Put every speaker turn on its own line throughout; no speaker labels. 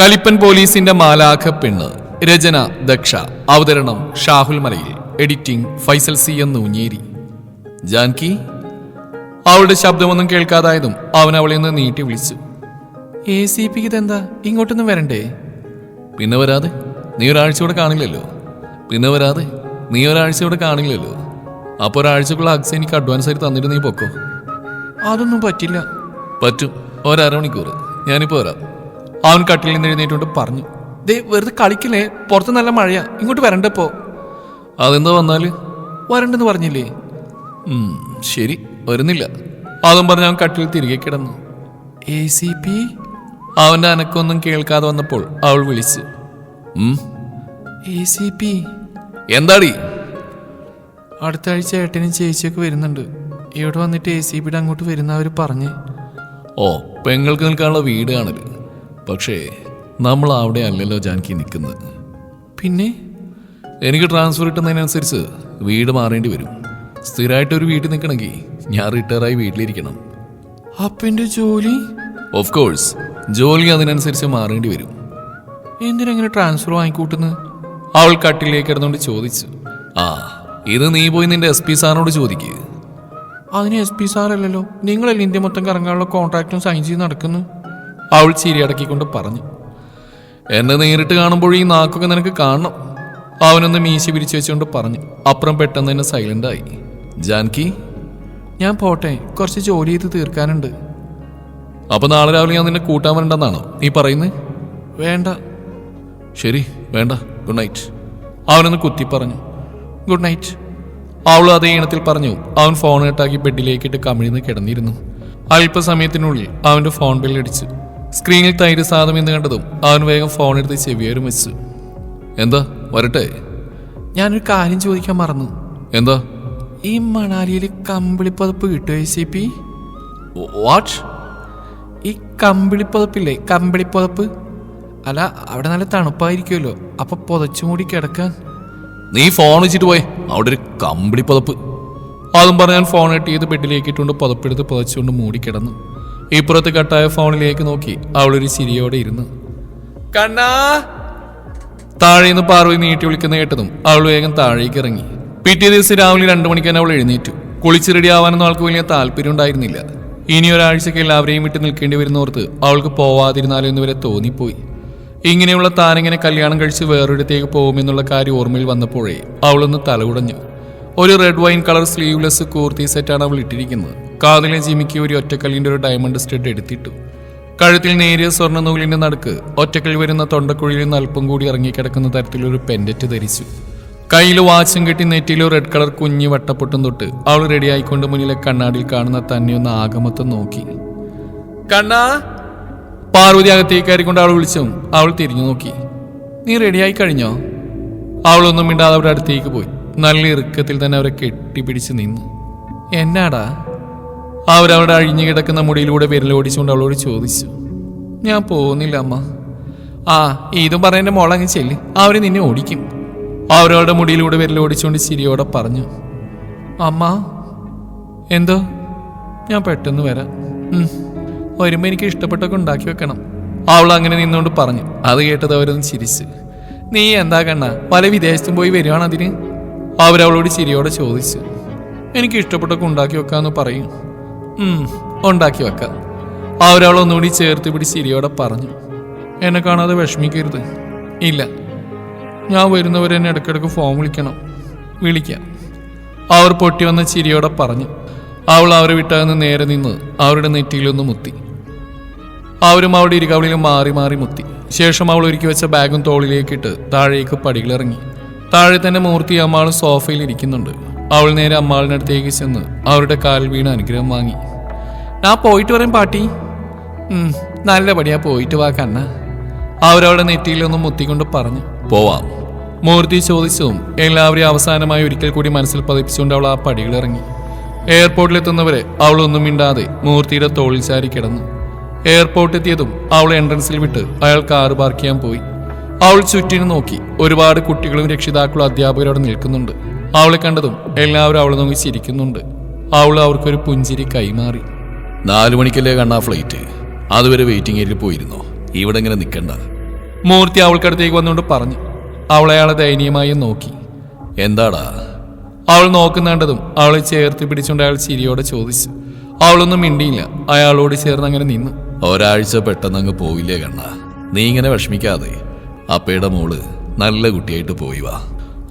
കലിപ്പൻ പോലീസിന്റെ മാലാഖ പെണ്ണ് രചന ദക്ഷ. അവതരണം ഷാഹുൽ മലയിൽ. എഡിറ്റിംഗ് ഫൈസൽ സി എന്ന് ഊഞ്ഞേരി ജാൻകി? അവളുടെ ശബ്ദമൊന്നും കേൾക്കാതായതും അവൻ അവളെ നിന്ന് നീട്ടി വിളിച്ചു. എ സി പിക്ക് ഇതെന്താ? ഇങ്ങോട്ടൊന്നും വരണ്ടേ? പിന്നെ വരാതെ? നീ ഒരാഴ്ച കൂടെ കാണില്ലല്ലോ? പിന്നെ വരാതെ? നീ ഒരാഴ്ച കൂടെ കാണില്ലല്ലോ? അപ്പോൾ ഒരാഴ്ചക്കുള്ള അക്സ് എനിക്ക് അഡ്വാൻസ് ആയി തന്നിട്ട് നീ പൊക്കോ? അതൊന്നും പറ്റില്ല. പറ്റും. ഒരമണിക്കൂർ ഞാനിപ്പോ വരാം. അവൻ കട്ടിലിൽ നിന്ന് എഴുന്നേറ്റുകൊണ്ട് പറഞ്ഞു ദേ വെറുതെ കളിക്കില്ലേ? പുറത്ത് നല്ല മഴയാ. ഇങ്ങോട്ട് വരണ്ടപ്പോ അതെന്താ വന്നാൽ? വരണ്ടെന്ന് പറഞ്ഞില്ലേ. ശരി വരുന്നില്ല. അതും പറഞ്ഞ് അവൻ കട്ടിൽ തിരികെ കിടന്നു. A C P? അവന്റെ അനക്കൊന്നും കേൾക്കാതെ വന്നപ്പോൾ അവൾ വിളിച്ചു. എന്താടി? അടുത്ത ആഴ്ച ഏട്ടനും ചേച്ചിയൊക്കെ വരുന്നുണ്ട്. ഇവിടെ വന്നിട്ട് എ സി പിയുടെ അങ്ങോട്ട് വരുന്നവർ പറഞ്ഞ്. ഓ പെങ്ങൾക്ക് നിൽക്കാനുള്ള വീട് പക്ഷേ നമ്മൾ അവിടെ അല്ലല്ലോ ജാനകി നിൽക്കുന്നത്. പിന്നെ? എനിക്ക് ട്രാൻസ്ഫർ കിട്ടുന്നതിനനുസരിച്ച് വീട് മാറേണ്ടി വരും. സ്ഥിരമായിട്ട് ഒരു വീട്ടിൽ നിൽക്കണമെങ്കിൽ ഞാൻ റിട്ടയറായി വീട്ടിലിരിക്കണം. അപ്പന്റെ ജോലി? ഓഫ് കോഴ്സ് ജോലി അതിനനുസരിച്ച് മാറേണ്ടി വരും. എന്തിനെങ്ങനെ ട്രാൻസ്ഫർ വാങ്ങിക്കൂട്ടുന്നു അവൾ കട്ടിലേക്ക് ഇരുന്നുകൊണ്ട് ചോദിച്ചു. ആ ഇത് നീ പോയി നിന്റെ എസ് പി സാറിനോട് ചോദിക്കുക അതിന് എസ് പി സാറല്ലല്ലോ. നിങ്ങളല്ലേ ഇന്ത്യ മൊത്തം കറങ്ങാനുള്ള കോൺട്രാക്റ്റും സൈൻ ചെയ്ത് നടക്കുന്നു? അവൾ ചിരിയടക്കിക്കൊണ്ട് പറഞ്ഞു എന്നെ നേരിട്ട് കാണുമ്പോൾ ഈ നാക്കൊക്കെ നിനക്ക് കാണണം. അവനൊന്ന് മീശ പിരിച്ചു വെച്ചുകൊണ്ട് പറഞ്ഞു അപ്പുറം പെട്ടെന്ന് തന്നെ സൈലന്റ് ആയി ജാൻകി ഞാൻ പോട്ടെ കുറച്ച് ജോലി ചെയ്ത് തീർക്കാനുണ്ട്. അപ്പോൾ നാളെ രാവിലെ ഞാൻ നിന്നെ കൂട്ടാൻ വരണ്ടെന്നാണോ നീ പറയുന്നത് വേണ്ട. ശരി വേണ്ട. ഗുഡ് നൈറ്റ് അവനൊന്ന് കുത്തി പറഞ്ഞു ഗുഡ് നൈറ്റ് അവൾ അതേ ഇനത്തിൽ പറഞ്ഞു അവൻ ഫോൺ കെട്ടാക്കി ബെഡിലേക്കിട്ട് കമിഴ്ന്ന് കിടന്നിരുന്നു. അല്പസമയത്തിനുള്ളിൽ അവന്റെ ഫോൺ ബില്ലടിച്ചു സ്ക്രീനിൽ തൈര് സാധനം എന്ന് കണ്ടതും അവൻ വേഗം ഫോൺ എടുത്ത് ചെവിയേറും വെച്ചു എന്താ? വരട്ടെ. ഞാനൊരു കാര്യം ചോദിക്കാൻ മറന്നു. എന്താ? ഈ മണാലിയിൽ കമ്പിളിപ്പതപ്പ് കിട്ടുമോ സി പി വാട്ട് ഈ കമ്പിളിപ്പതപ്പില്ലേ? കമ്പിളിപ്പതപ്പ്? അല്ല അവിടെ നല്ല തണുപ്പായിരിക്കുമല്ലോ. അപ്പൊ പുതച്ചു മൂടി കിടക്കാൻ. നീ ഫോൺ വെച്ചിട്ട് പോയെ. അവിടെ ഒരു കമ്പിളിപ്പതപ്പ്. അതും പറഞ്ഞാൽ ഫോൺ കട്ട് ചെയ്ത് ബെഡിലേക്ക് ഇട്ടുകൊണ്ട് പുതപ്പെടുത്ത് പുതച്ചുകൊണ്ട് മൂടി കിടന്നു. ഇപ്പുറത്ത് കട്ടായ ഫോണിലേക്ക് നോക്കി. അവൾ ഒരു ചിരിയോടെ ഇരുന്നു. കണ്ണാ! താഴെ നിന്ന് പാർവതി നീട്ടി വിളിക്കുന്ന കേട്ടതും അവൾ വേഗം താഴേക്ക് ഇറങ്ങി. പിറ്റേ ദിവസം രാവിലെ രണ്ടു മണിക്ക് തന്നെ അവൾ എഴുന്നേറ്റു. കുളിച്ച് റെഡി ആവാനൊന്നും ആൾക്ക് വലിയ താല്പര്യം ഉണ്ടായിരുന്നില്ല. ഇനി ഒരാഴ്ചക്ക് എല്ലാവരെയും വിട്ട് നിൽക്കേണ്ടി വരുന്നോർത്ത് അവൾക്ക് പോവാതിരുന്നാലോ എന്ന് വരെ തോന്നിപ്പോയി. ഇങ്ങനെയുള്ള താനിങ്ങനെ കല്യാണം കഴിച്ച് വേറൊരിടത്തേക്ക് പോകുമെന്നുള്ള കാര്യം ഓർമ്മയിൽ വന്നപ്പോഴേ അവളൊന്ന് തലകുടഞ്ഞു. ഒരു red wine colour sleeveless kurti സെറ്റാണ് അവൾ ഇട്ടിരിക്കുന്നത്. കാതിലെ ജിമിക്ക് ഒരു ഒറ്റക്കല്ലിന്റെ ഒരു ഡയമണ്ട് സ്റ്റഡ് എടുത്തിട്ടു. കഴുത്തിൽ നേരിയ സ്വർണ നൂലിന്റെ നടുക്ക് ഒറ്റക്കൽ വരുന്ന തൊണ്ടക്കുഴിയിൽ നിന്ന് അല്പം കൂടി ഇറങ്ങിക്കിടക്കുന്ന തരത്തിലൊരു പെൻഡറ്റ് ധരിച്ചു. കയ്യിൽ വാച്ചും കെട്ടി നെറ്റിയിൽ റെഡ് കളർ കുഞ്ഞി വട്ടപ്പൊട്ടും തൊട്ട് അവൾ റെഡിയായിക്കൊണ്ട് മുന്നിലെ കണ്ണാടിയിൽ കാണുന്ന തന്നെ ഒന്ന് ആഗമത്വം നോക്കി. കണ്ണാ! പാർവതി അകത്തേക്ക് കയറിക്കൊണ്ട് അവൾ വിളിച്ചു അവൾ തിരിഞ്ഞു നോക്കി. നീ റെഡിയായി കഴിഞ്ഞോ? അവളൊന്നും മിണ്ടാതെ അവരുടെ അടുത്തേക്ക് പോയി. നല്ല ഇറുക്കത്തിൽ തന്നെ അവരെ കെട്ടിപ്പിടിച്ച് നിന്നു. എന്നാടാ? അവരവിടെ അഴിഞ്ഞു കിടക്കുന്ന മുടിയിലൂടെ വിരലോടിച്ചുകൊണ്ട് അവളോട് ചോദിച്ചു ഞാൻ പോകുന്നില്ല അമ്മ ആ ഇതും പറഞ്ഞ മോളങ്ങ് ചെല്ല്. അവർ നിന്നെ ഓടിക്കും. അവരവരുടെ മുടിയിലൂടെ വിരലോടിച്ചുകൊണ്ട് ചിരിയോടെ പറഞ്ഞു അമ്മ എന്തോ? ഞാൻ പെട്ടെന്ന് വരാം. വരുമ്പോ എനിക്ക് ഇഷ്ടപ്പെട്ടൊക്കെ ഉണ്ടാക്കി വെക്കണം. അവൾ അങ്ങനെ നിന്നുകൊണ്ട് പറഞ്ഞു. അത് കേട്ടത് അവരൊന്ന് ചിരിച്ച് നീ എന്താ കണ്ണ? പല വിദേശത്തും പോയി അതിന്? അവരവളോട് ചിരിയോടെ ചോദിച്ചു എനിക്ക് ഇഷ്ടപ്പെട്ടൊക്കെ ഉണ്ടാക്കി വെക്കാന്ന് പറയും. ഉണ്ടാക്കി വെക്കാം. ആ ഒരാളൊന്നുകൂടി ചേർത്ത് പിടി ശരിയോടെ പറഞ്ഞു. എന്നെ കാണാതെ വിഷമിക്കരുത്. ഇല്ല. ഞാൻ വരുന്നവരെ എന്നെ ഇടയ്ക്കിടയ്ക്ക് ഫോൺ വിളിക്കണം. വിളിക്കാം. അവർ പൊട്ടി വന്ന ചിരിയോടെ പറഞ്ഞു. അവൾ അവരെ വിട്ടകന്ന് നേരെ നിന്ന് അവരുടെ നെറ്റിയിലൊന്ന് മുത്തി. അവരും അവളുടെ ഇരിക്കവളിലും മാറി മാറി മുത്തി. ശേഷം അവൾ ഒരുക്കി വെച്ച ബാഗും തോളിലേക്കിട്ട് താഴേക്ക് പടികളിറങ്ങി. താഴെ തന്നെ മൂർത്തി അമ്മാളും സോഫയിൽ ഇരിക്കുന്നുണ്ട്. അവൾ നേരെ അമ്മാളിനടുത്തേക്ക് ചെന്ന് അവരുടെ കാലിൽ വീണ് അനുഗ്രഹം വാങ്ങി. ഞാൻ പോയിട്ട് വരാൻ പാട്ടി. നല്ല പടിയാ പോയിട്ട് വാ കണ്ണ. അവരവിടെ നെറ്റിയിലൊന്നും മുത്തിക്കൊണ്ട് പറഞ്ഞു പോവാം. മൂർത്തി ചോദിച്ചതും എല്ലാവരെയും അവസാനമായി ഒരിക്കൽ കൂടി മനസ്സിൽ പതിപ്പിച്ചുകൊണ്ട് അവൾ ആ പടികൾ പടികളിറങ്ങി എയർപോർട്ടിലെത്തുന്നവരെ ഒന്നും മിണ്ടാതെ മൂർത്തിയുടെ തോളിൽ ചാരി കിടന്നു. എയർപോർട്ട് എത്തിയതും അവൾ എൻട്രൻസിൽ വിട്ട് അയാൾ കാറ് പാർക്ക് ചെയ്യാൻ പോയി. അവൾ ചുറ്റിനു നോക്കി ഒരുപാട് കുട്ടികളും രക്ഷിതാക്കളും അധ്യാപകരും അവിടെ നിൽക്കുന്നുണ്ട്. അവളെ കണ്ടതും എല്ലാവരും അവളെ നോക്കി ചിരിക്കുന്നുണ്ട്. അവൾ അവർക്കൊരു പുഞ്ചിരി കൈമാറി. നാലു മണിക്കല്ലേ കണ്ണാ ഫ്ലൈറ്റ് അതുവരെ വെയിറ്റിംഗ് ഏരിയയിൽ പോയിരുന്നോ? ഇവിടെ ഇങ്ങനെ നിൽക്കണ്ട? മൂർത്തി അവൾക്കടുത്തേക്ക് വന്നുകൊണ്ട് പറഞ്ഞു. അവളെ അയാളെ ദയനീയമായി നോക്കി. എന്താടാ? അവൾ നോക്കുന്നുണ്ടതും അവളെ ചേർത്ത് പിടിച്ചുകൊണ്ട് അയാൾ ചിരിയോടെ ചോദിച്ചു. അവളൊന്നും മിണ്ടിയില്ല. അയാളോട് ചേർന്ന് അങ്ങനെ നിന്നു. ഒരാഴ്ച പെട്ടെന്ന് അങ്ങ് പോയില്ലേ കണ്ണ? നീ ഇങ്ങനെ വിഷമിക്കാതെ. അപ്പയുടെ മോൾ നല്ല കുട്ടിയായിട്ട് പോയി വാ.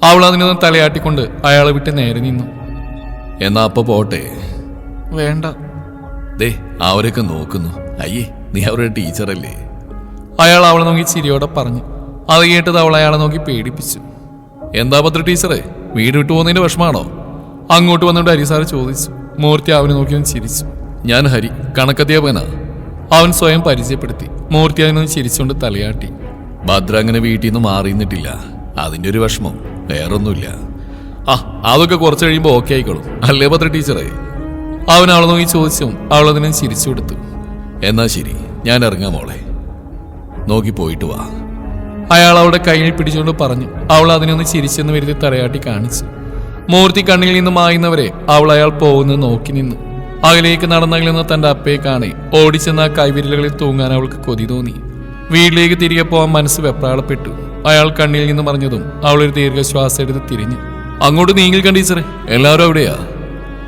അവൾ അതിനൊന്ന് തലയാട്ടിക്കൊണ്ട് അയാളെ വിട്ട് നേരെ നിന്നു. എന്നാ അപ്പൊ പോട്ടെ. വേണ്ട. ദേ അവരൊക്കെ നോക്കുന്നു. അയ്യേ നീ അവരുടെ ടീച്ചറല്ലേ? അയാൾ അവളെ നോക്കി ചിരിയോടെ പറഞ്ഞു. അത് കേട്ടത് അവൾ അയാളെ നോക്കി പേടിപ്പിച്ചു. എന്താ പത്ര ടീച്ചറെ? വീട് വിട്ടു പോകുന്നതിന്റെ വിഷമാണോ? അങ്ങോട്ട് വന്നുകൊണ്ട് ഹരി സാറ് ചോദിച്ചു. മൂർത്തി അവനെ നോക്കി ഒന്ന് ചിരിച്ചു. ഞാൻ ഹരി കണക്കധ്യാപകനാ. അവൻ സ്വയം പരിചയപ്പെടുത്തി. മൂർത്തി അതിനൊന്ന് ചിരിച്ചുകൊണ്ട് തലയാട്ടി. ഭദ്ര അങ്ങനെ വീട്ടിൽ നിന്ന് മാറിയിരുന്നിട്ടില്ല അതിന്റെ ഒരു വിഷമം. വേറൊന്നുമില്ല. ആ അതൊക്കെ കുറച്ച് കഴിയുമ്പോൾ ഓക്കെ ആയിക്കോളും. അല്ലേ പത്ര ടീച്ചറേ അവൻ അവളെ നോക്കി ചോദിച്ചും അവളതിനെ ചിരിച്ചു കൊടുത്തു. എന്നാ ശരി ഞാൻ ഇറങ്ങാം മോളെ. നോക്കി പോയിട്ട് വാ. അയാൾ അവളുടെ കയ്യിൽ പിടിച്ചുകൊണ്ട് പറഞ്ഞു. അവൾ അതിനൊന്ന് ചിരിച്ചെന്ന് വരുത്തി തലയാട്ടി കാണിച്ചു. മൂർത്തി കണ്ണിൽ നിന്ന് മായുന്നവരെ അവൾ അയാൾ പോകുന്നത് നോക്കി നിന്നു. അകലേക്ക് നടന്നകലുന്ന തന്റെ അപ്പയെ കാണി. ഓടിച്ചെന്ന കൈവിരലുകളിൽ തൂങ്ങാൻ അവൾക്ക് കൊതി തോന്നി. വീട്ടിലേക്ക് തിരികെ പോകാൻ മനസ്സ് വെപ്രാളപ്പെട്ടു. അയാൾ കണ്ണിൽ നിന്ന് പറഞ്ഞതും അവൾ ഒരു ദീർഘശ്വാസം എടുത്ത് തിരിഞ്ഞു. അങ്ങോട്ട് നീങ്ങിൽ കണ്ടീച്ചറെ എല്ലാവരും അവിടെയാ?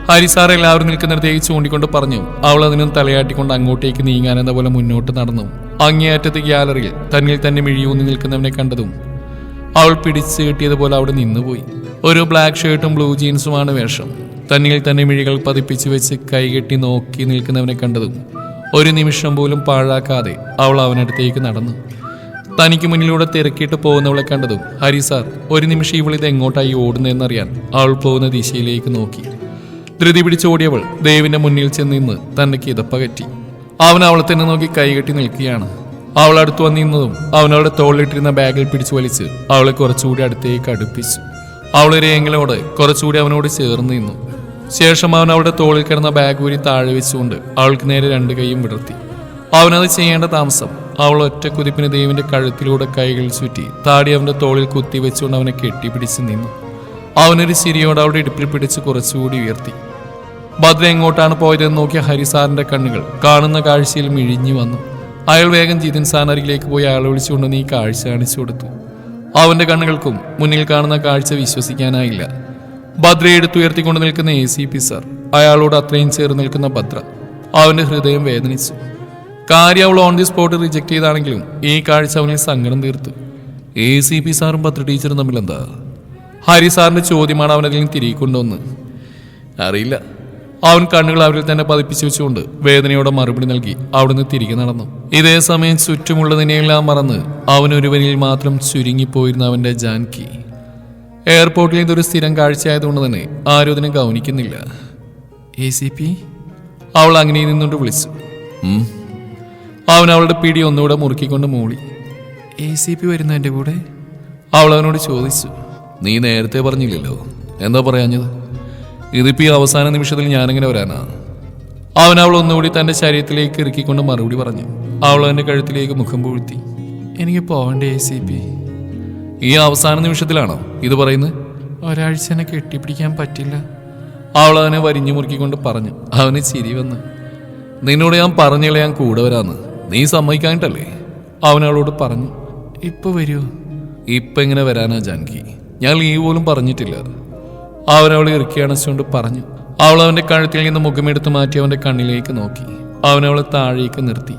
ഹരി സാർ എല്ലാവരും നിൽക്കുന്നിടത്തേക്ക് ചൂണ്ടിക്കൊണ്ട് പറഞ്ഞു അവൾ അതിനും തലയാട്ടിക്കൊണ്ട് അങ്ങോട്ടേക്ക് നീങ്ങാനെന്ന പോലെ മുന്നോട്ട് നടന്നു. അങ്ങേയറ്റത്തെ ഗ്യാലറിയിൽ തന്നിൽ തന്നെ മിഴിയൂന്നി നിൽക്കുന്നവനെ കണ്ടതും അവൾ പിടിച്ചു കിട്ടിയതുപോലെ അവിടെ നിന്നുപോയി. ഒരു ബ്ലാക്ക് ഷർട്ടും ബ്ലൂ ജീൻസുമാണ് വേഷം. തന്നിൽ തന്നെ മിഴികൾ പതിപ്പിച്ചു വെച്ച് കൈകെട്ടി നോക്കി നിൽക്കുന്നവനെ കണ്ടതും ഒരു നിമിഷം പോലും പാഴാക്കാതെ അവൾ അവനടുത്തേക്ക് നടന്നു. തനിക്ക് മുന്നിലൂടെ തിരക്കിയിട്ട് പോകുന്നവളെ കണ്ടതും ഹരി സാർ ഒരു നിമിഷം ഇവളിത് എങ്ങോട്ടായി ഓടുന്നതെന്നറിയാൻ അവൾ പോകുന്ന ദിശയിലേക്ക് നോക്കി. ധൃതി പിടിച്ചോടിയവൾ ദേവിന്റെ മുന്നിൽ ചെന്ന് നിന്ന് തന്റെ കിതപ്പകറ്റി അവൻ അവളെ തന്നെ നോക്കി കൈകെട്ടി നിൽക്കുകയാണ്. അവൾ അടുത്തു വന്നിരുന്നതും അവനവളുടെ തോളിലിട്ടിരുന്ന ബാഗിൽ പിടിച്ചു വലിച്ച് അവളെ കുറച്ചുകൂടി അടുത്തേക്ക് അടുപ്പിച്ചു. അവളൊരു ഏങ്ങലോട് കുറച്ചുകൂടി അവനോട് ചേർന്ന് നിന്നു. ശേഷം അവൻ അവളുടെ തോളിൽ കിടന്ന ബാഗ് ഊരി താഴെ വെച്ചുകൊണ്ട് അവൾക്ക് നേരെ രണ്ട് കൈയും വിടർത്തി. അവനത് ചെയ്യേണ്ട താമസം അവൾ ഒറ്റ കുതിപ്പിന് ദേവിന്റെ കഴുത്തിലൂടെ കൈകൾ ചുറ്റി താടി അവന്റെ തോളിൽ കുത്തി വെച്ചുകൊണ്ട് അവനെ കെട്ടിപ്പിടിച്ച് നിന്നു. അവനൊരു ചിരിയോട് അവളുടെ ഇടുപ്പിൽ പിടിച്ച് കുറച്ചുകൂടി ഉയർത്തി. ഭദ്ര എങ്ങോട്ടാണ് പോയതെന്ന് നോക്കിയ ഹരിസാറിന്റെ കണ്ണുകൾ കാണുന്ന കാഴ്ചയിൽ മിഴിഞ്ഞു വന്നു. അയാൾ വേഗം ജിതിൻ സാനറിയിലേക്ക് പോയി അയാളെ വിളിച്ചുകൊണ്ട് നീ കാഴ്ച കാണിച്ചു കൊടുത്തു. അവന്റെ കണ്ണുകൾക്കും മുന്നിൽ കാണുന്ന കാഴ്ച വിശ്വസിക്കാനായില്ല. ഭദ്രയെ എടുത്തുയർത്തിക്കൊണ്ട് നിൽക്കുന്ന എ സി പി സാർ അയാളോട് അത്രയും ചേർന്ന് നിൽക്കുന്ന ഭദ്ര അവന്റെ ഹൃദയം വേദനിച്ചു. കാര്യം അവൾ ഓൺ ദി സ്പോട്ട് റിജക്ട് ചെയ്താണെങ്കിലും ഈ കാഴ്ച അവനെ സങ്കടം തീർത്തു. എ സി പി സാറും പത്ര ടീച്ചറും തമ്മിൽ എന്താ? ഹരി സാറിന്റെ ചോദ്യമാണ് അവനതിൽ നിന്ന് തിരികെ കൊണ്ടുവന്ന്. അറിയില്ല. അവൻ കണ്ണുകൾ അവരിൽ തന്നെ പതിപ്പിച്ചു വെച്ചുകൊണ്ട് വേദനയോടെ മറുപടി നൽകി അവിടുന്ന് തിരികെ നടന്നു. ഇതേ സമയം ചുറ്റുമുള്ളതിനെയെല്ലാം മറന്ന് അവനൊരുവനിൽ മാത്രം ചുരുങ്ങിപ്പോയിരുന്ന അവന്റെ ജാൻകി. എയർപോർട്ടിൽ ഇതൊരു സ്ഥിരം കാഴ്ചയായതുകൊണ്ട് തന്നെ ആരും അതിനെ ഗൗനിക്കുന്നില്ല. എ സി പി അവൾ അങ്ങനെ നിന്നുകൊണ്ട് വിളിച്ചു. അവൻ അവളുടെ പിടി ഒന്നുകൂടെ മുറുക്കിക്കൊണ്ട് മൂളി എ സി പി വരുന്ന എന്റെ കൂടെ? അവൾ അവനോട് ചോദിച്ചു. നീ നേരത്തെ പറഞ്ഞില്ലല്ലോ. എന്താ പറയാഞ്ഞത്? ഇതിപ്പോ ഈ അവസാന നിമിഷത്തിൽ ഞാനെങ്ങനെ വരാനാ. അവൻ അവൾ ഒന്നുകൂടി തന്റെ ശരീരത്തിലേക്ക് ഇറുക്കിക്കൊണ്ട് മറുപടി പറഞ്ഞു. അവൾ അവന്റെ കഴുത്തിലേക്ക് മുഖം പൂഴ്ത്തി. എനിക്ക് പോവണ്ടേ എ സി പി ഈ അവസാന നിമിഷത്തിലാണോ ഇത് പറയുന്നത്? ഒരാഴ്ച എന്നെ കെട്ടിപ്പിടിക്കാൻ പറ്റില്ല. അവൾ അവനെ വരിഞ്ഞു മുറുക്കിക്കൊണ്ട് പറഞ്ഞു. അവന് ചിരി വന്ന്. നിന്നോട് ഞാൻ പറഞ്ഞില്ല ഞാൻ കൂടെ വരാന്ന്. നീ സമ്മതിക്കാനിട്ടല്ലേ അവനോട് പറഞ്ഞു. ഇപ്പൊ വരുമോ ഇപ്പൊ ഇങ്ങനെ വരാനാ ജാൻകി? ഞാൻ ലീവ് പോലും പറഞ്ഞിട്ടില്ല. അവനവളെ ഇറുക്കി അണച്ചുകൊണ്ട് പറഞ്ഞു. അവൾ അവന്റെ കഴുത്തിൽ നിന്ന് മുഖമെടുത്ത് മാറ്റി അവന്റെ കണ്ണിലേക്ക് നോക്കി. അവനവളെ താഴേക്ക് നിർത്തി.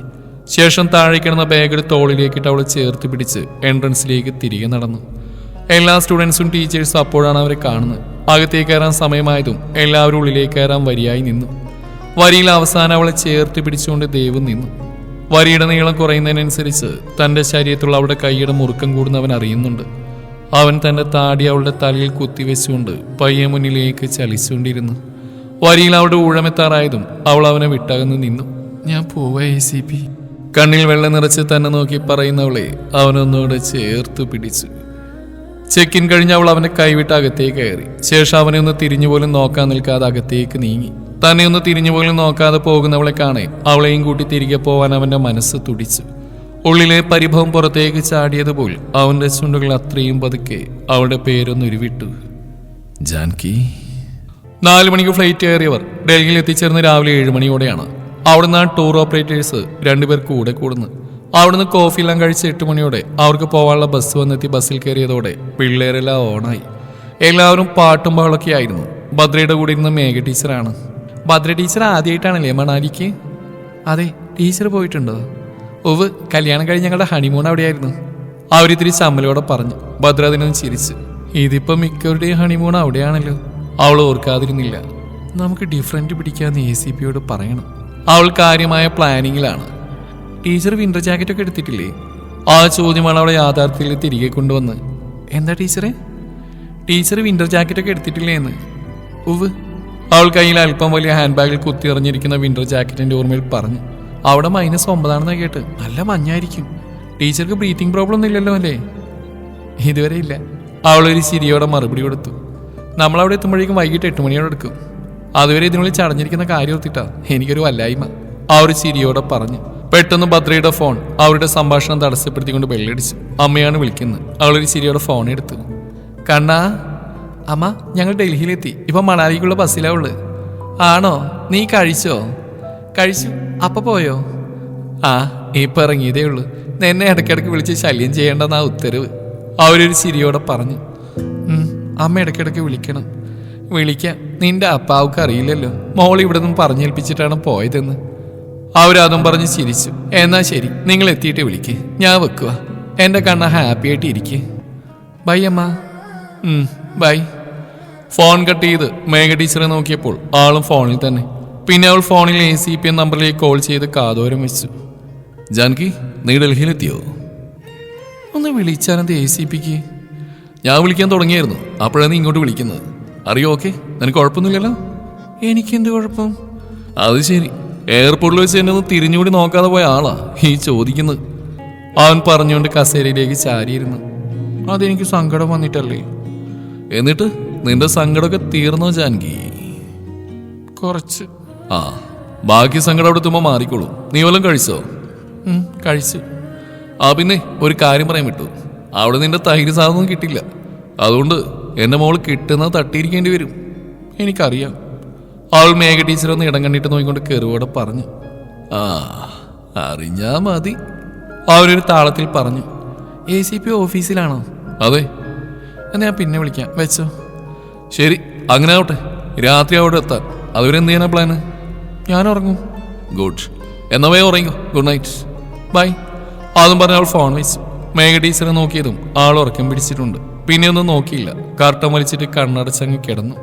ശേഷം താഴേക്ക് കിടന്ന ബാഗ് തോളിലേക്കിട്ട് അവളെ ചേർത്ത് പിടിച്ച് എൻട്രൻസിലേക്ക് തിരികെ നടന്നു. എല്ലാ സ്റ്റുഡൻസും ടീച്ചേഴ്സും അപ്പോഴാണ് അവരെ കാണുന്നത്. അകത്തേക്ക് കയറാൻ സമയമായതും എല്ലാവരും ഉള്ളിലേക്ക് കയറാൻ വരിയായി നിന്നു. വരിയിൽ അവസാനം അവളെ ചേർത്ത് പിടിച്ചുകൊണ്ട് ദേവ് നിന്നു. വരിയുടെ നീളം കുറയുന്നതിനനുസരിച്ച് തന്റെ ശരീരത്തുള്ള അവളുടെ കൈയുടെ മുറുക്കം കൂടുന്നവൻ അറിയുന്നുണ്ട്. അവൻ തന്റെ താടി അവളുടെ തലയിൽ കുത്തിവെച്ചുകൊണ്ട് പയ്യെ മുന്നിലേക്ക് ചലിച്ചുകൊണ്ടിരുന്നു. വരിയിൽ അവളുടെ ഊഴമെത്താറായതും അവൾ അവനെ വിട്ടകന്ന് നിന്നു. ഞാൻ പോവാ സി പി കണ്ണിൽ വെള്ളം നിറച്ച് തന്നെ നോക്കി പറയുന്നവളെ അവനൊന്നുകൂടെ ചേർത്ത് പിടിച്ചു. ചെക്കിൻ കഴിഞ്ഞ് അവൾ അവന്റെ കൈവിട്ട് അകത്തേക്ക് കയറി. ശേഷം അവനെ ഒന്ന് തിരിഞ്ഞു പോലും നോക്കാൻ നിൽക്കാതെ അകത്തേക്ക് നീങ്ങി. തന്നെ ഒന്ന് തിരിഞ്ഞു പോലും നോക്കാതെ പോകുന്നവളെ കാണെ. അവളെയും കൂട്ടി തിരികെ പോവാൻ അവന്റെ മനസ്സ് തുടിച്ചു. ഉള്ളിലെ പരിഭവം പുറത്തേക്ക് ചാടിയതുപോൽ അവന്റെ ചുണ്ടുകൾ അത്രയും പതുക്കെ അവളുടെ പേരൊന്നുരുവിട്ടു ജാൻകി. നാല് മണിക്ക് ഫ്ലൈറ്റ് കയറിയവർ ഡൽഹിയിൽ എത്തിച്ചേർന്ന് രാവിലെ ഏഴ് മണിയോടെയാണ്. അവിടുന്ന് ടൂർ ഓപ്പറേറ്റേഴ്സ് രണ്ടുപേർ കൂടെ കൂടുന്നു. അവിടുന്ന് കോഫി എല്ലാം കഴിച്ച് എട്ട് മണിയോടെ അവർക്ക് പോകാനുള്ള ബസ് വന്നെത്തി ബസ്സിൽ കയറിയതോടെ പിള്ളേരെല്ലാം ഓണായി. എല്ലാവരും പാട്ടും പാളൊക്കെ ആയിരുന്നു. ഭദ്രയുടെ കൂടെ ഇരുന്ന മേഘ ടീച്ചറാണ്. ഭദ്ര ടീച്ചർ ആദ്യമായിട്ടാണല്ലേ മണാലിക്ക്? അതെ ടീച്ചർ പോയിട്ടുണ്ടോ? ഒവ് കല്യാണം കഴിഞ്ഞ് ഞങ്ങളുടെ ഹണിമൂൺ അവിടെയായിരുന്നു. അവരിത്തിരി ചമ്മലോടെ പറഞ്ഞു. ഭദ്ര അതിനൊന്ന് ചിരിച്ചു. ഇതിപ്പോ മിക്കവരുടെയും ഹണിമൂൺ അവിടെയാണല്ലോ. അവൾ ഓർക്കാതിരുന്നില്ല. നമുക്ക് ഡിഫറെന്റ് പിടിക്കാന്ന് എ സി പിയോട് പറയണം. അവൾ കാര്യമായ പ്ലാനിങ്ങിലാണ്. ടീച്ചർ വിന്റർ ജാക്കറ്റ് ഒക്കെ എടുത്തിട്ടില്ലേ? ആ ചോദ്യമാണ് അവളെ യാഥാർത്ഥ്യത്തിൽ തിരികെ കൊണ്ടുവന്ന്. എന്താ ടീച്ചറെ? ടീച്ചർ വിന്റർ ജാക്കറ്റ് ഒക്കെ എടുത്തിട്ടില്ലേ എന്ന് ഉവ് അവൾ കയ്യിൽ അല്പം വലിയ ഹാൻഡ് ബാഗിൽ കുത്തിയെറിഞ്ഞിരിക്കുന്ന വിന്റർ ജാക്കറ്റിന്റെ ഓർമ്മയിൽ പറഞ്ഞു. അവിടെ മൈനസ് ഒമ്പതാണെന്ന് കേട്ട്. നല്ല മഞ്ഞായിരിക്കും. ടീച്ചർക്ക് ബ്രീത്തിങ് പ്രോബ്ലം ഒന്നും ഇല്ലല്ലോ അല്ലേ? ഇതുവരെ ഇല്ല. അവളൊരു ചിരിയോടെ മറുപടി കൊടുത്തു. നമ്മൾ അവിടെ എത്തുമ്പോഴേക്കും വൈകിട്ട് എട്ട് മണിയോടെ എടുക്കും. അതുവരെ ഇതിനുള്ളിൽ ചടഞ്ഞിരിക്കുന്ന കാര്യം ഓർത്തിട്ടാ. എനിക്കൊരു വല്ലായ്മ. ആ ഒരു ചിരിയോടെ പറഞ്ഞു. പെട്ടെന്ന് ഭദ്രയുടെ ഫോൺ അവരുടെ സംഭാഷണം തടസ്സപ്പെടുത്തിക്കൊണ്ട് ബെല്ലടിച്ചു അമ്മയാണ് വിളിക്കുന്നത്. അവളൊരു ചിരിയോടെ ഫോൺ എടുത്തു. കണ്ണാ അമ്മ ഞങ്ങൾ ഡൽഹിയിലെത്തി. ഇപ്പം മണാലിക്കുള്ള ബസ്സിലാ ഉള്ളത് ആണോ? നീ കഴിച്ചോ? കഴിച്ചു. അപ്പം പോയോ? ആ ഇപ്പം ഇറങ്ങിയതേ ഉള്ളൂ. നിന്നെ ഇടയ്ക്കിടയ്ക്ക് വിളിച്ച് ശല്യം ചെയ്യേണ്ടെന്നാ ഉത്തരവ്. അവരൊരു ചിരിയോടെ പറഞ്ഞു. അമ്മ ഇടയ്ക്കിടയ്ക്ക് വിളിക്കണം. വിളിക്കാം. നിന്റെ അപ്പാവുക്ക് അറിയില്ലല്ലോ. മോൾ ഇവിടെ നിന്ന് പറഞ്ഞേൽപ്പിച്ചിട്ടാണ് പോയതെന്ന്. അവരതും പറഞ്ഞ് ചിരിച്ചു. എന്നാ ശരി നിങ്ങൾ എത്തിയിട്ട് വിളിക്ക്. ഞാൻ വെക്കുക എന്റെ കണ്ണ ഹാപ്പി ആയിട്ട് ഇരിക്കേ ബൈ അമ്മ. ബൈ. ഫോൺ കട്ട് ചെയ്ത് മേഘ ടീച്ചറെ നോക്കിയപ്പോൾ ആളും ഫോണിൽ തന്നെ. പിന്നെ അവൾ ഫോണിൽ എ സി പി നമ്പറിലേക്ക് കോൾ ചെയ്ത് കാതോരം വെച്ചു. ജാൻകി നീ ഡൽഹിയിലെത്തിയോ? ഒന്ന് വിളിച്ചാലെന്ത് എ സി പിക്ക് ഞാൻ വിളിക്കാൻ തുടങ്ങിയായിരുന്നു. അപ്പോഴാണ് ഇങ്ങോട്ട് വിളിക്കുന്നത്. അറിയോ ഓക്കെ? നിനക്ക് കുഴപ്പമൊന്നുമില്ലല്ലോ? എനിക്കെന്ത് കുഴപ്പം? അത് ശരി. എയർപോർട്ടിൽ വെച്ച് എന്നെ ഒന്ന് തിരിഞ്ഞുകൂടി നോക്കാതെ പോയ ആളാ ഈ ചോദിക്കുന്നത്. അവൻ പറഞ്ഞുകൊണ്ട് കസേരയിലേക്ക് ചാരിയിരുന്നു. അതെനിക്ക് സങ്കടം വന്നിട്ടല്ലേ? എന്നിട്ട്? നിന്റെ സങ്കടമൊക്കെ തീർന്നോ ജാൻകി? കുറച്ച്. ആ ബാക്കി സങ്കടം അവിടെ തുമ്പോ മാറിക്കോളൂ. നീ വല്ലതും കഴിച്ചോ? കഴിച്ചു. ആ പിന്നെ ഒരു കാര്യം പറയാൻ വിട്ടു. അവിടെ നിന്റെ തൈര് സാധനം കിട്ടില്ല. അതുകൊണ്ട് എന്റെ മോൾ കിട്ടുന്ന തട്ടിയിരിക്കേണ്ടി വരും. എനിക്കറിയാം. അവൾ മേഘ ടീച്ചർ ഒന്ന് ഇടം കണ്ടിട്ട് നോക്കിക്കൊണ്ട് കെറുവോടെ പറഞ്ഞു. ആ അറിഞ്ഞാ മതി. അവരൊരു താളത്തിൽ പറഞ്ഞു. എ സി പി ഓഫീസിലാണോ? അതെ. ഞാൻ പിന്നെ വിളിക്കാം. വെച്ചോ. ശരി അങ്ങനെ ആവട്ടെ. രാത്രി അവിടെ എത്താൻ അതുവരെ എന്ത് ചെയ്യാനാ പ്ലാന് ഞാൻ ഉറങ്ങും. ഗുഡ് എന്നാ വേ ഉറങ്ങിക്കോ. ഗുഡ് നൈറ്റ് ബൈ അതും പറഞ്ഞ അവൾ ഫോൺ വെച്ചു. മേഘ ടീച്ചറെ നോക്കിയതും ആൾ ഉറക്കം പിടിച്ചിട്ടുണ്ട്. പിന്നെ ഒന്നും നോക്കിയില്ല. കർട്ടൻ വലിച്ചിട്ട് കണ്ണടച്ചങ്ങ് കിടന്നു.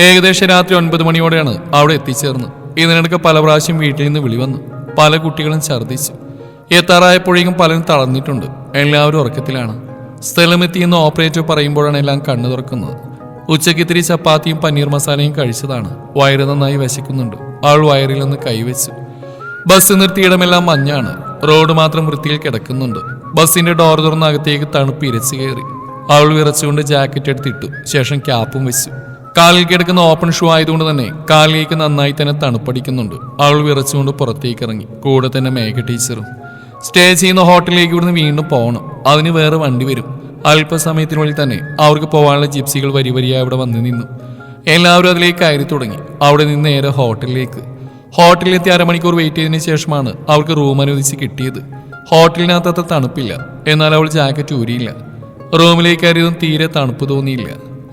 ഏകദേശം രാത്രി ഒൻപത് മണിയോടെയാണ് അവിടെ എത്തിച്ചേർന്ന് ഇതിനിടയ്ക്ക് പല പ്രാവശ്യം വീട്ടിൽ നിന്ന് വിളി വന്നു. പല കുട്ടികളും ഛർദ്ദിച്ചു. എത്താറായപ്പോഴേക്കും പലരും തളർന്നിട്ടുണ്ട്. എല്ലാവരും ഉറക്കത്തിലാണ്. സ്ഥലമെത്തിയെന്ന് ഓപ്പറേറ്റർ പറയുമ്പോഴാണ് എല്ലാം കണ്ണു തുറക്കുന്നത്. ഉച്ചയ്ക്ക് ഇത്തിരി ചപ്പാത്തിയും പനീർ മസാലയും കഴിച്ചതാണ്. വയറ് നന്നായി വിശക്കുന്നുണ്ട്. ആൾ വയറിൽ നിന്ന് കൈവച്ചു. ബസ് നിർത്തിയിടമെല്ലാം മഞ്ഞാണ്. റോഡ് മാത്രം വൃത്തിയിൽ കിടക്കുന്നുണ്ട്. ബസ്സിന്റെ ഡോർ തുറന്ന് അകത്തേക്ക് തണുപ്പ് ഇരച്ചു കയറി. അവൾ വിറച്ചുകൊണ്ട് ജാക്കറ്റ് എടുത്തിട്ടു. ശേഷം ക്യാപ്പും വെച്ചു. കാലിൽ കിടക്കുന്ന ഓപ്പൺ ഷൂ ആയതുകൊണ്ട് തന്നെ കാലിലേക്ക് നന്നായി തന്നെ തണുപ്പടിക്കുന്നുണ്ട്. അവൾ വിറച്ചുകൊണ്ട് പുറത്തേക്ക് ഇറങ്ങി. കൂടെ തന്നെ മേഘ ടീച്ചറും സ്റ്റേ ചെയ്യുന്ന ഹോട്ടലിലേക്ക് ഇവിടുന്ന് വീണ്ടും പോകണം അതിന് വേറെ വണ്ടി വരും. അല്പസമയത്തിനുള്ളിൽ തന്നെ അവർക്ക് പോകാനുള്ള ജിപ്സികൾ വരി വരിയായി അവിടെ വന്ന് നിന്നു. എല്ലാവരും അതിലേക്ക് കയറി തുടങ്ങി. അവിടെ നിന്ന് നേരെ ഹോട്ടലിലേക്ക്. ഹോട്ടലിലെത്തി അരമണിക്കൂർ വെയിറ്റ് ചെയ്തതിന് ശേഷമാണ് അവൾക്ക് റൂം അനുവദിച്ച് കിട്ടിയത്. ഹോട്ടലിനകത്ത് അത്ര തണുപ്പില്ല. എന്നാൽ അവൾ ജാക്കറ്റ് ഊരിയില്ല. റൂമിലേക്ക് കയറിയതും തീരെ തണുപ്പ് തോന്നിയില്ല.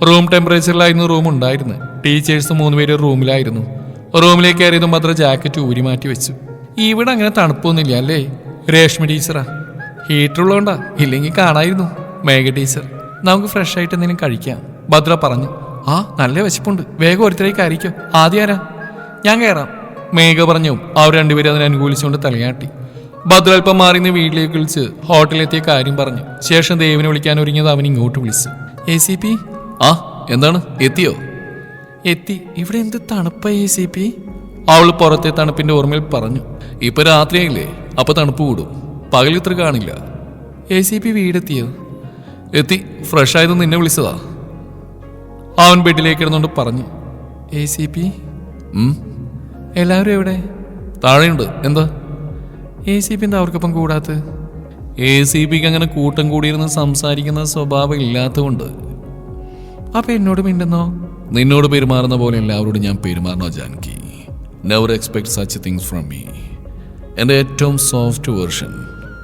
റൂം ടെമ്പറേച്ചറിലായിരുന്നു റൂം ഉണ്ടായിരുന്നത് ടീച്ചേഴ്സ് മൂന്നുപേര് റൂമിലായിരുന്നു റൂമിലേക്ക് കയറിയതും മാത്രം ജാക്കറ്റ് ഊരി മാറ്റി വെച്ചു. ഇവിടെ അങ്ങനെ തണുപ്പൊന്നുമില്ല അല്ലേ? രേഷ്മ ടീച്ചറാ. ഹീറ്റർ ഉള്ളതുകൊണ്ടാ ഇല്ലെങ്കിൽ കാണായിരുന്നു. മേഘ ടീച്ചർ നമുക്ക് ഫ്രഷ് ആയിട്ട് എന്തെങ്കിലും കഴിക്കാം. ഭദ്ര പറഞ്ഞു ആ നല്ല വിശപ്പുണ്ട്. വേഗം ഒരുത്തരേക്ക് ആയിരിക്കും ആദ്യം ആരാ? ഞാൻ കയറാം. മേഘ പറഞ്ഞു അവർ രണ്ടുപേരും അതിനെ അനുകൂലിച്ചുകൊണ്ട് തലയാട്ടി. ഭദ്ര അല്പം മാറി നിന്ന് വീട്ടിലേക്ക് വിളിച്ച് ഹോട്ടലിലെത്തിയ കാര്യം പറഞ്ഞു. ശേഷം ദേവിനെ വിളിക്കാൻ ഒരുങ്ങിയത് അവൻ ഇങ്ങോട്ട് വിളിച്ചു. എ സി പി ആ എന്താണ്? എത്തിയോ? എത്തി. ഇവിടെ എന്ത് തണുപ്പ എ സി പി അവൾ പുറത്തെ തണുപ്പിന്റെ ഓർമ്മയിൽ പറഞ്ഞു. ഇപ്പൊ രാത്രിയായില്ലേ അപ്പൊ തണുപ്പ് കൂടും. പകൽ ഇത്ര കാണില്ല. എ സി പി വീടെത്തിയോ? എത്തി ഫ്രഷ് ആയത് നിന്നെ വിളിച്ചതാ. അവൻ ബെഡിലേക്ക് കിടന്നുകൊണ്ട് പറഞ്ഞു. A C P? എല്ലാവരും എവിടെ? താഴെയുണ്ട്. എന്താ? എ സി പി എന്താ അവർക്കൊപ്പം കൂടാത്ത എ സി പിക്ക് അങ്ങനെ കൂട്ടം കൂടിയിരുന്ന് സംസാരിക്കുന്ന സ്വഭാവം ഇല്ലാത്തതുകൊണ്ട്. അപ്പൊ എന്നോട് മിണ്ടുന്നോ? നിന്നോട് പെരുമാറുന്ന പോലെ എല്ലാവരോടും ഞാൻ പെരുമാറണോ Janaki? Never expect such things from me എന്റെ ഏറ്റവും സോഫ്റ്റ് വേർഷൻ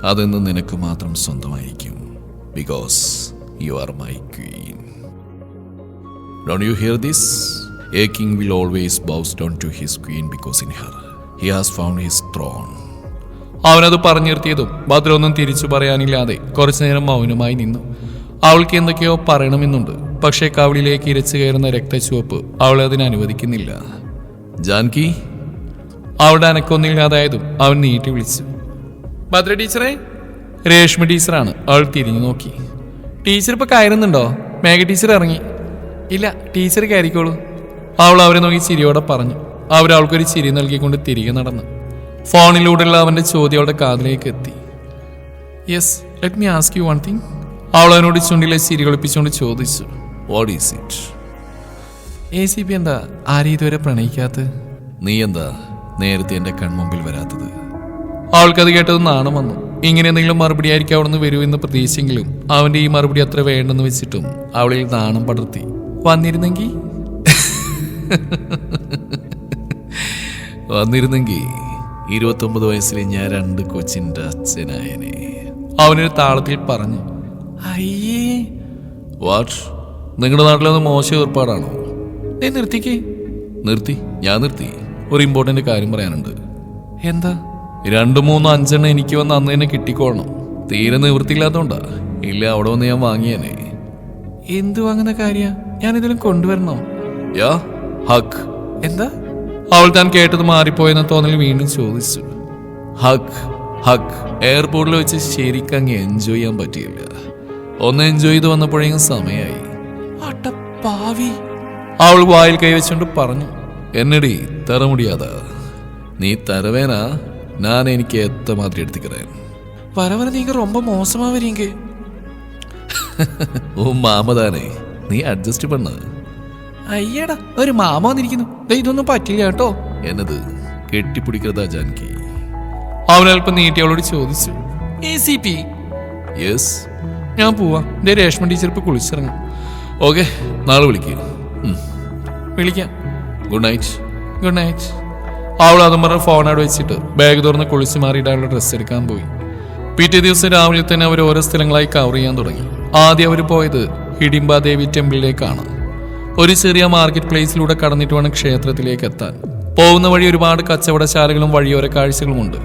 അതെന്ന് നിനക്ക് മാത്രം സ്വന്തമായിരിക്കും. Because you are my queen don't you hear this a king will always bows down to his queen because in her he has found his throne അവനത് പറഞ്ഞു നിർത്തിയതും ഭദ്രൊന്നും തിരിച്ചു പറയാനില്ലാതെ കുറച്ചു നേരം മൗനമായി നിന്നു. അവൾക്ക് എന്തൊക്കെയോ പറയണമെന്നുണ്ട്. പക്ഷേ കവിളിലേക്ക് ഇരച്ചു കയറുന്ന രക്തച്ചുവപ്പ് അവളെ അതിന് ജാൻകി അവളുടെ അനക്കൊന്നില്ലാതായതും അവൻ നീട്ടി വിളിച്ചു. ഭദ്ര ടീച്ചറെ രേഷ്മ ടീച്ചറാണ്. അവൾ തിരിഞ്ഞു നോക്കി. ടീച്ചർ ഇപ്പൊ കയറുന്നുണ്ടോ? മേഘ ടീച്ചർ ഇറങ്ങി. ഇല്ല ടീച്ചർ കയറിക്കോളൂ. അവൾ അവരെ നോക്കി ചിരിയോടെ പറഞ്ഞു. അവർ അവൾക്കൊരു ചിരി നൽകിക്കൊണ്ട് തിരികെ നടന്നു. ഫോണിലൂടെയുള്ള അവന്റെ ചോദ്യം അവളുടെ കാതിലേക്ക് എത്തി. Yes let me ask you one thing അവൾ അവനോട് ചുണ്ടിലെ ചിരി കളിപ്പിച്ചുകൊണ്ട് ചോദിച്ചു. What is it A C P എന്താ? ആരും ഇതുവരെ പ്രണയിക്കാത്ത നീ എന്താ നേരത്തെ എന്റെ കൺമുമ്പിൽ വരാത്തത്. അവൾക്കത് കേട്ടത് നാണം വന്നു. ഇങ്ങനെ എന്തെങ്കിലും മറുപടി ആയിരിക്കും അവിടെ നിന്ന് വരൂ എന്ന് പ്രതീക്ഷിച്ചെങ്കിലും അവന്റെ ഈ മറുപടി അത്ര വേണ്ടെന്ന് വെച്ചിട്ടും അവളിൽ നാണം പടർത്തി. വന്നിരുന്നെങ്കിൽ വന്നിരുന്നെങ്കിൽ ഇരുപത്തൊമ്പത് വയസ്സിൽ ഞാൻ രണ്ട് കൊച്ചിന്റെ അച്ഛനായനെ. അവനൊരു താളത്തിൽ പറഞ്ഞു അയ്യേ വാട്ട് നിങ്ങളുടെ നാട്ടിലൊന്ന് മോശം ഏർപ്പാടാണോ? നീ നിർത്തിക്കേ. നിർത്തി? ഞാൻ നിർത്തി. ഒരു ഇമ്പോർട്ടന്റ് കാര്യം പറയാനുണ്ട്. എന്താ? രണ്ടു മൂന്ന് അഞ്ചെണ്ണം എനിക്ക് വന്ന് അന്ന് തന്നെ കിട്ടിക്കോളണം. തീരെ നിവൃത്തിയില്ലാത്തോണ്ടാ. ഇല്ല അവിടെ വന്ന് ഞാൻ വാങ്ങിയേനെ. എന്ത് വാങ്ങുന്ന കാര്യ? ഞാൻ ഇതിലും കൊണ്ടുവരണോ? യാ ഹക്ക്. എന്താ? അവൾ താൻ കേട്ടത് മാറിപ്പോയെന്ന തോന്നൽ വീണ്ടും ചോദിച്ചു. ഹക്ക് ഹക്ക്. എയർപോർട്ടിൽ വെച്ച് ശരിക്കും അങ്ങ് എൻജോയ് ചെയ്യാൻ പറ്റിയില്ല. ഒന്ന് എൻജോയ് ചെയ്ത് വന്നപ്പോഴേക്കും സമയായി. പാവി അവൾ വായിൽ കൈവച്ചുകൊണ്ട് പറഞ്ഞു. എന്നടി തര മുടിയാത. നീ തരവേനാ ഞാൻ എനിക്ക് എത്ര மாதிரி എടുത്തിക്കറേ வர നീ രൊമ്പ ரொம்ப மோசமாக ഓ മാമതാനെ നീ അഡ്ജസ്റ്റ് പണ്ണ. അയ്യടാ ഒരു മാമ വന്നിരിക്കുന്നു. ഇതൊന്നും പറ്റില്ല കേട്ടോ. എന്നത് കെട്ടിപ്പിടിക്കരുതാ ജാൻകി. അവനൽപ്പം നീട്ടി അവളോട് ചോദിച്ചു. യെസ് ഞാൻ പോവാ. എന്റെ രേഷ്മ ടീച്ചർ ഇപ്പൊ കുളിച്ചിറങ്ങും. ഓക്കെ നാളെ വിളിക്കുക വിളിക്കാം. ഗുഡ് നൈറ്റ് ഗുഡ് നൈറ്റ് അവൾ അതും പറഞ്ഞ ഫോൺ അവിടെ വെച്ചിട്ട് ബാഗ് തുറന്ന് കുളിച്ച് അവളുടെ ഡ്രസ്സ് എടുക്കാൻ പോയി. പിറ്റേ ദിവസം രാവിലെ തന്നെ അവർ ഓരോ സ്ഥലങ്ങളായി കവർ ചെയ്യാൻ തുടങ്ങി. ആദ്യം അവർ പോയത് ഹിഡിംബ ദേവി ടെമ്പിളിലേക്കാണ് ഒരു ചെറിയ മാർക്കറ്റ് പ്ലേസിലൂടെ കടന്നിട്ട് വേണം ക്ഷേത്രത്തിലേക്ക് എത്താൻ. പോകുന്ന വഴി ഒരുപാട് കച്ചവടശാലകളും വഴിയോര കാഴ്ചകളുമുണ്ട്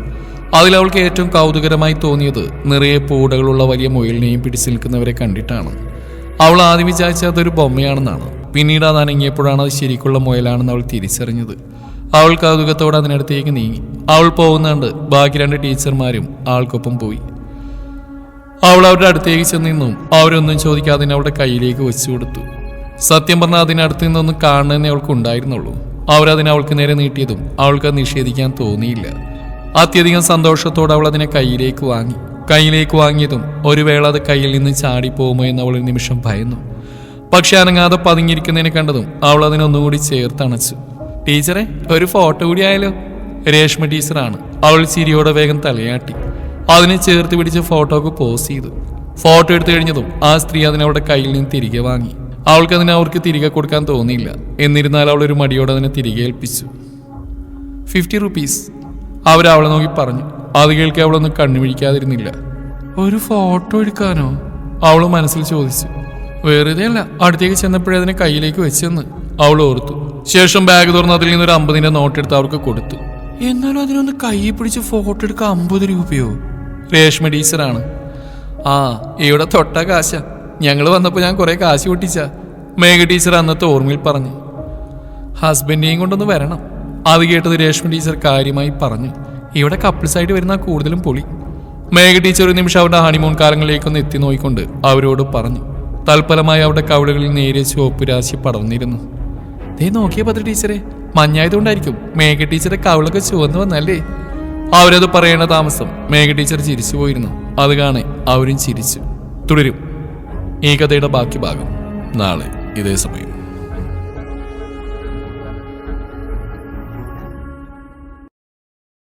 അതിൽ അവൾക്ക് ഏറ്റവും കൗതുകരമായി തോന്നിയത് നിറയെ പൂടകളുള്ള വലിയ മുയലിനെയും പിടിച്ചു നിൽക്കുന്നവരെ കണ്ടിട്ടാണ്. അവൾ ആദ്യം വിചാരിച്ചത് അതൊരു ബൊമ്മയാണെന്നാണ്. പിന്നീട് അത് അനങ്ങിയപ്പോഴാണ് അത് ശരിക്കുള്ള മുയലാണെന്ന് അവൾ തിരിച്ചറിഞ്ഞത്. അവൾ കൗതുകത്തോടെ അതിനടുത്തേക്ക് നീങ്ങി. അവൾ പോകുന്നുണ്ട് ബാക്കി രണ്ട് ടീച്ചർമാരും ആൾക്കൊപ്പം പോയി. അവൾ അവരുടെ അടുത്തേക്ക് ചെന്ന് ചെന്നിന്നും അവരൊന്നും ചോദിക്കാതെ അവളുടെ കയ്യിലേക്ക് വെച്ചു കൊടുത്തു. സത്യം പറഞ്ഞാൽ അതിനടുത്ത് നിന്നൊന്നും കാണണമെന്നേ അവൾക്ക് ഉണ്ടായിരുന്നുള്ളൂ. അവരതിനെ അവൾക്ക് നേരെ നീട്ടിയതും അവൾക്ക് നിഷേധിക്കാൻ തോന്നിയില്ല. അത്യധികം സന്തോഷത്തോടെ അവൾ അതിനെ കയ്യിലേക്ക് വാങ്ങി. കയ്യിലേക്ക് വാങ്ങിയതും ഒരു വേള അത് കയ്യിൽ നിന്ന് ചാടിപ്പോകുമോ എന്ന് അവൾ നിമിഷം ഭയന്നു. പക്ഷെ അനങ്ങാതെ പതുങ്ങിയിരിക്കുന്നതിനെ കണ്ടതും അവൾ അതിനൊന്നുകൂടി ചേർത്തണച്ചു. ടീച്ചറെ ഒരു ഫോട്ടോ കൂടി ആയാലോ? രേഷ്മ ടീച്ചറാണ്. അവൾ ചിരിയോടെ വേഗം തലയാട്ടി. അതിനെ ചേർത്ത് പിടിച്ച് ഫോട്ടോക്ക് പോസ് ചെയ്തു. ഫോട്ടോ എടുത്തു കഴിഞ്ഞതും ആ സ്ത്രീ അതിനെ അവളുടെ കയ്യിൽ നിന്ന് തിരികെ വാങ്ങി. അവൾക്ക് അതിനെ അവർക്ക് തിരികെ കൊടുക്കാൻ തോന്നിയില്ല. എന്നിരുന്നാൽ അവൾ ഒരു മടിയോടെ അതിനെ തിരികെ ഏൽപ്പിച്ചു. Fifty rupees. അവരവളെ നോക്കി പറഞ്ഞു. അത് കേൾക്കെ അവളൊന്നും കണ്ണുമിഴിക്കാതിരുന്നില്ല ഒരു ഫോട്ടോ എടുക്കാനോ? അവൾ മനസ്സിൽ ചോദിച്ചു. വെറുതെ അടുത്തേക്ക് ചെന്നപ്പോഴേ അതിനെ കയ്യിലേക്ക് വെച്ചെന്ന് അവൾ ഓർത്തു. ശേഷം ബാഗ് തുറന്ന് അതിൽ നിന്നൊരു അമ്പതിന്റെ നോട്ടെടുത്ത് അവർക്ക് കൊടുത്തു. എന്നാലും അതിനൊന്ന് കൈ പിടിച്ച് ഫോട്ടോ എടുക്കാൻ അമ്പത് രൂപയോ? രേഷ്മ ടീച്ചറാണ്. ആ ഇവിടെ തൊട്ട കാശ. ഞങ്ങൾ വന്നപ്പോൾ ഞാൻ കുറെ കാശ് പൊട്ടിച്ച മേഘ ടീച്ചർ അന്നത്തെ ഓർമ്മയിൽ പറഞ്ഞു. ഹസ്ബൻഡിനെയും കൊണ്ടൊന്ന് വരണം. അത് കേട്ടത് രേഷ്മ ടീച്ചർ കാര്യമായി പറഞ്ഞു. ഇവിടെ കപ്പിൾസ് ആയിട്ട് വരുന്ന കൂടുതലും പൊളി. മേഘ ടീച്ചർ ഒരു നിമിഷം അവരുടെ ഹണിമൂൺ കാലങ്ങളിലേക്കൊന്ന് എത്തി നോയിക്കൊണ്ട് അവരോട് പറഞ്ഞു. തൽഫലമായി അവിടെ കവിളുകളിൽ നേരിയ ചുവപ്പ് രാശി പടർന്നിരുന്നു. ദേ നോക്കിയ പത്ര ടീച്ചറെ മഞ്ഞായതുകൊണ്ടായിരിക്കും മേഘ ടീച്ചറെ കവിളൊക്കെ ചുവന്ന് വന്നല്ലേ? അവരത് പറയേണ്ട താമസം മേഘ ടീച്ചർ ചിരിച്ചു പോയിരുന്നു. അത് കാണെ അവരും ചിരിച്ചു. തുടരും. ഈ കഥയുടെ ബാക്കി ഭാഗം നാളെ ഇതേ സമയം.